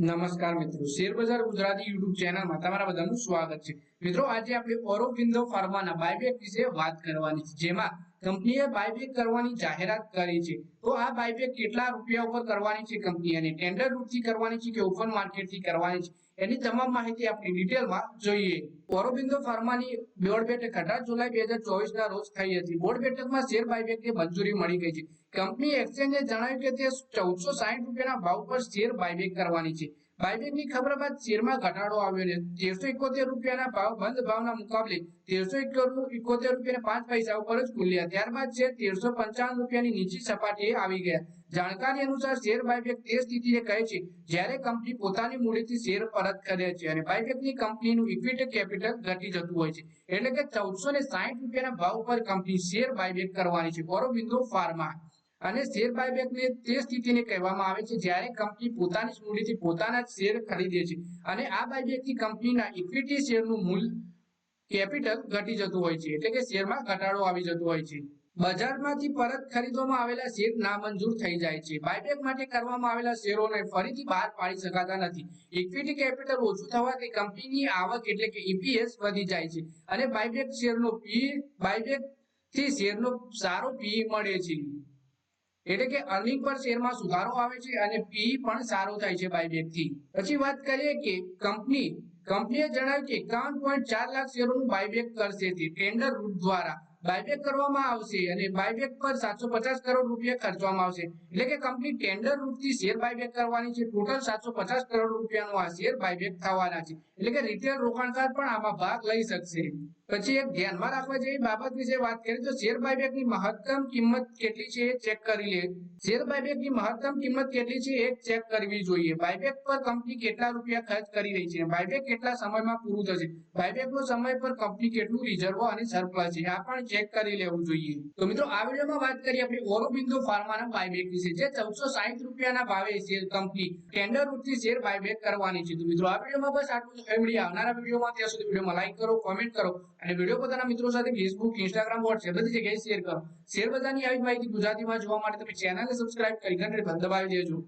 નમસ્કાર મિત્રો. શેર બજાર ગુજરાતી યુટ્યુબ ચેનલમાં તમારા બધાનું સ્વાગત છે. મિત્રો, આજે આપણે ઓરોબિંદો ફાર્માના બાયબેક વિશે વાત કરવાની છે. જેમાં કંપનીએ બાયબેક કરવાની જાહેરાત કરી છે. તો આ બાયબેક કેટલા રૂપિયા ઉપર કરવાની છે કંપની અને ટેન્ડર રૂટથી કરવાની છે કે ઓપન માર્કેટથી કરવાની છે? એની તમામ માહિતી આપણે ડિટેલમાં જોઈએ. ઓરોબિંદો ફાર્માની બોર્ડ બેઠક અઢાર જુલાઈ બે હજાર ચોવીસ ના રોજ થઈ હતી. બોર્ડ બેઠકમાં શેર બાયબેકની મંજૂરી મળી ગઈ છે. કંપની એક્સચેન્જે જણાવ્યું કે તે ચૌદસો સાહીઠ રૂપિયાના ભાવ પર શેર બાયબેક કરવાની છે. બાયબેકની ખબર બાદ શેરમાં ઘટાડો આવ્યો છે તેરસો એકોતેર રૂપિયાના ભાવ બંધ ભાવના મુકાબલે તેરસો એકોતેર રૂપિયા પાંચ પૈસા ઉપર જ ખુલ્યા. ત્યારબાદ શેર તેરસો પંચાવન રૂપિયાની નીચી સપાટીએ આવી ગયા. જાણકારી અનુસાર શેર બાયબેક તે સ્થિતિને કહે છે જ્યારે કંપની પોતાની મૂડીથી શેર પરત કરે છે અને બાયબેકની કંપનીનું ઇક્વિટી કેપિટલ ઘટી જતું હોય છે. એટલે કે ચૌદસો ને સાહીઠ રૂપિયાના ભાવ પર કંપની શેર બાયબેક કરવાની છે. ઓરોબિંદો ફાર્મા. અને શેર બાયબેકને તે સ્થિતિને કહેવામાં આવે છે, જ્યારે કંપની પોતાની મૂડીથી પોતાના શેર ખરીદે છે. અને આ બાયબેકથી કંપનીના ઇક્વિટી શેરનું મૂલ્ય કેપિટલ ઘટી જતું હોય છે, એટલે કે શેરમાં ઘટાડો આવી જતો હોય છે. બજારમાંથી પરત ખરીદવામાં આવેલા શેર નામંજૂર થઈ જાય છે. બાયબેક માટે કરવામાં આવેલા શેરોને ફરીથી બહાર પાડી શકાતા નથી. ઇક્વિટી કેપિટલ ઓછું થવાથી કંપનીની આવક એટલે કે ઈપીએસ વધી જાય છે. અને બાયબેક શેરનો પી બાયબેકથી શેરનો સારો પી મળે છે. એટલે કે અર્નિંગ પર શેરમાં સુધારો આવે છે અને પી પણ સારો થાય છે બાયબેકથી. પછી વાત કરીએ કે કંપની કંપનીએ જણાવ્યું કે એકાવન પોઈન્ટ ચાર લાખ શેરોનું બાયબેક કરશે તે ટેન્ડર રૂટ દ્વારા. બાયબેક કરવામાં આવશે અને બાયબેક પર સાતસો પચાસ કરોડ રૂપિયા ખર્ચવામાં આવશે. એટલે કે કંપની ટેન્ડર રૂટથી શેર બાયબેક કરવાની છે. ટોટલ સાતસો પચાસ કરોડ રૂપિયાનો આ શેર બાયબેક થવાના છે. એટલે કે રિટેલ રોકાણકાર પણ આમાં ભાગ લઈ શકશે. પછી એક ધ્યાનમાં રાખવા જેવી બાબત વિશે વાત કરીએ તો શેર બાયબેકની મહત્તમ કિંમત કેટલી છે એ ચેક કરી લે. શેર બાયબેકની મહત્તમ કિંમત કેટલી છે એ ચેક કરવી જોઈએ. બાયબેક પર કંપની કેટલા રૂપિયા ખર્ચ કરી રહી છે? બાયબેક કેટલા સમયમાં પૂરું થશે? બાયબેકનો સમય પર કંપની કેટલું રિઝર્વ અને સરપ્લસ છે? આ પણ ચેક કરી લેવું જોઈએ. તો મિત્રો, આ વિડીયોમાં વાત કરીએ આપણે ઓરોબિંદો ફાર્માના બાયબેક વિશે, જે ચૌદસો સાહીઠ રૂપિયાના ભાવે શેર કંપની ટેન્ડર રૂપથી શેર બાયબેક કરવાની છે. તો મિત્રો, આ વિડીયોમાં બસ આટલું જ. મળી આવનારા વિડીયોમાં ત્યાં સુધી વિડીયોમાં લાઈક કરો કોમેન્ટ કરો અને વીડિયો પોતાના મિત્રો સાથે ફેસબુક ઇન્સ્ટાગ્રામ વોટ્સએપ બધી જગ્યાએ શેર કરો. શેર બજારની આવી માહિતી ગુજરાતીમાં જોવા માટે તમે ચેનલને સબસ્ક્રાઇબ કરી ઘંટડી દબાવી દેજો.